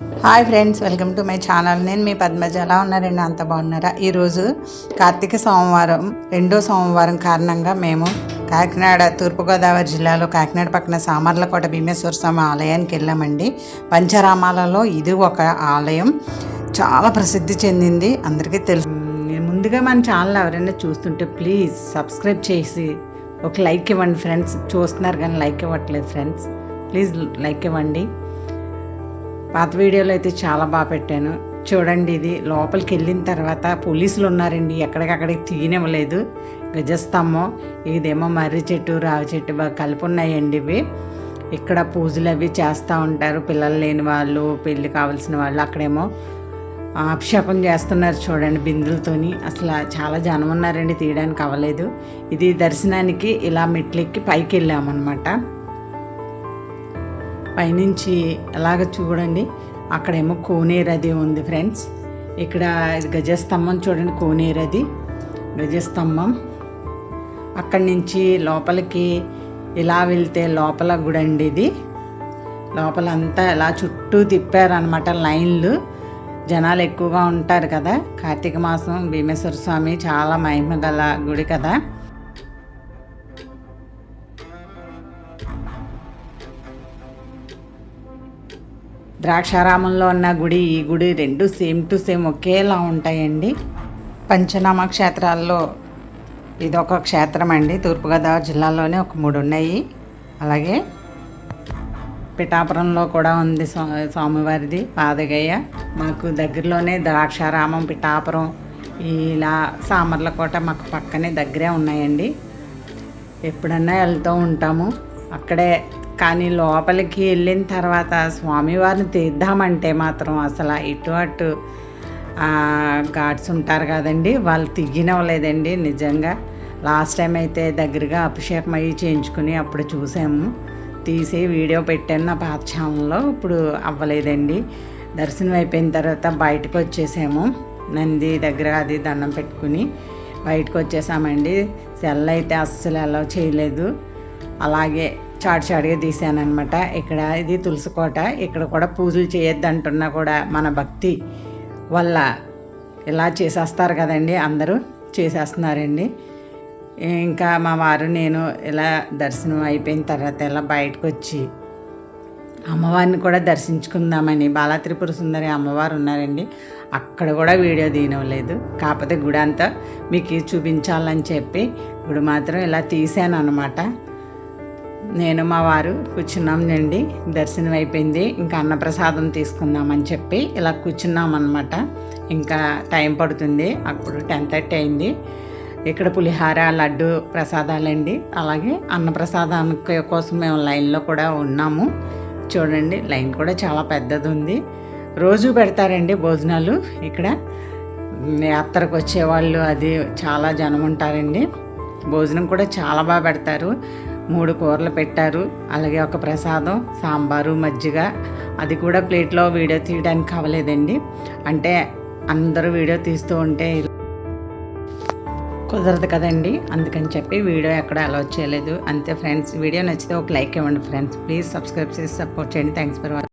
Hi friends welcome to my channel నేను మీ పద్మజ. ఎలా ఉన్నారండి? అంత బాగున్నారా? ఈరోజు కార్తీక సోమవారం. రెండో సోమవారం కారణంగా మేము కాకినాడ తూర్పుగోదావరి జిల్లాలో కాకినాడ పక్కన సామర్లకోట భీమేశ్వర స్వామి ఆలయానికి వెళ్ళామండి. పంచరామాలలో ఇది ఒక ఆలయం. చాలా ప్రసిద్ధి చెందింది. అందరికీ తెలుసు ముందుగా మన ఛానల్ ఎవరైనా చూస్తుంటే ప్లీజ్ సబ్స్క్రైబ్ చేసి ఒక లైక్ ఇవ్వండి ఫ్రెండ్స్ చూస్తున్నారు కానీ లైక్ ఇవ్వట్లేదు ఫ్రెండ్స్ ప్లీజ్ లైక్ ఇవ్వండి. పాత వీడియోలో అయితే చాలా బాగా పెట్టాను. చూడండి ఇది. లోపలికి వెళ్ళిన తర్వాత పోలీసులు ఉన్నారండి. ఎక్కడికక్కడికి తీయనివ్వలేదు. గజస్తంభం ఇదేమో మర్రి చెట్టు రావి చెట్టు బాగా కలిపి ఉన్నాయండి ఇవి. ఇక్కడ పూజలు అవి చేస్తూ ఉంటారు. పిల్లలు లేని వాళ్ళు పెళ్ళి కావాల్సిన వాళ్ళు అక్కడేమో అభిషేకం చేస్తున్నారు చూడండి బిందులతోని. అసలు చాలా జనం ఉన్నారండి తీయడానికి అవ్వలేదు. ఇది దర్శనానికి ఇలా మెట్లెక్కి పైకి వెళ్ళామన్నమాట. పైనుంచి ఎలాగ చూడండి అక్కడేమో కోనేరు అది ఉంది ఫ్రెండ్స్. ఇక్కడ గజస్తంభం చూడండి కోనేరు అది. గజస్తంభం. అక్కడి నుంచి లోపలికి ఇలా వెళ్తే లోపల గుడి అండి ఇది. లోపలంతా ఇలా చుట్టూ తిప్పారనమాట లైన్లు. జనాలు ఎక్కువగా ఉంటారు కదా. కార్తీక మాసం భీమేశ్వర స్వామి చాలా మహిమ గల గుడి కదా. ద్రాక్షారామంలో ఉన్న గుడి ఈ గుడి రెండు సేమ్ టు సేమ్ ఒకేలా ఉంటాయండి. పంచనామ క్షేత్రాల్లో ఇదొక క్షేత్రం అండి తూర్పుగోదావరి జిల్లాలోనే ఒక మూడు ఉన్నాయి అలాగే పిఠాపురంలో కూడా ఉంది స్వా- స్వామివారిది పాదగయ్య. మాకు దగ్గరలోనే ద్రాక్షారామం పిఠాపురం ఇలా సామర్లకోట మాకు పక్కనే దగ్గరే ఉన్నాయండి. ఎప్పుడన్నా వెళ్తూ ఉంటాము. అక్కడే కానీ లోపలికి వెళ్ళిన తర్వాత స్వామివారిని తీద్దామంటే మాత్రం అసలు ఇటు అటు గాడ్స్ ఉంటారు కదండి వాళ్ళు తిగినవ్వలేదండి నిజంగా. లాస్ట్ టైం అయితే దగ్గరగా అభిషేకం అయ్యి చేయించుకుని అప్పుడు చూసాము. తీసి వీడియో పెట్టాను నా పాత ఛానల్లో ఇప్పుడు అవ్వలేదండి. దర్శనం అయిపోయిన తర్వాత బయటకు వచ్చేసాము. నంది దగ్గర అది దండం పెట్టుకుని బయటకు వచ్చేసామండి. సెల్ అయితే అస్సలు అలౌ చేయలేదు. అలాగే చాటు చాటుగా తీసానమాట ఇక్కడ ఇది తులసికోట ఇక్కడ కూడా పూజలు చేయొద్దంటున్నా కూడా మన భక్తి వల్ల ఇలా చేసేస్తారు కదండి. అందరూ చేసేస్తున్నారండి. ఇంకా మా వారు నేను ఇలా దర్శనం అయిపోయిన తర్వాత ఇలా బయటకు వచ్చి అమ్మవారిని కూడా దర్శించుకుందామని బాలా త్రిపుర సుందరి అమ్మవారు ఉన్నారండి. అక్కడ కూడా వీడియో తీయనలేదు కాకపోతే గుడి అంతా మీకు చూపించాలని చెప్పి గుడి మాత్రం ఇలా తీసాను అనమాట నేను మా వారు కూర్చున్నాంనండి దర్శనం అయిపోయింది. ఇంకా అన్నప్రసాదం తీసుకుందామని చెప్పి ఇలా కూర్చున్నాం అనమాట ఇంకా టైం పడుతుంది. అప్పుడు టెన్ థర్టీ అయింది. ఇక్కడ పులిహార లడ్డు ప్రసాదాలండి. అలాగే అన్నప్రసాదానికి కోసం మేము లైన్లో కూడా ఉన్నాము. చూడండి లైన్ కూడా చాలా పెద్దది ఉంది రోజు పెడతారండి భోజనాలు. ఇక్కడ యాత్రకు వచ్చేవాళ్ళు అది చాలా జనం ఉంటారండి. భోజనం కూడా చాలా బాగా పెడతారు. మూడు కూరలు పెట్టారు. అలాగే ఒక ప్రసాదం సాంబారు మజ్జిగ. అది కూడా ప్లేట్లో వీడియో తీయడానికి అవ్వలేదండి. అంటే అందరూ వీడియో తీస్తూ ఉంటే కుదరదు కదండి. అందుకని చెప్పి వీడియో ఎక్కడ అలౌ చేయలేదు. అంతే ఫ్రెండ్స్ వీడియో నచ్చితే ఒక లైక్ ఇవ్వండి ఫ్రెండ్స్. ప్లీజ్ సబ్స్క్రైబ్ చేసి సపోర్ట్ చేయండి. Thanks for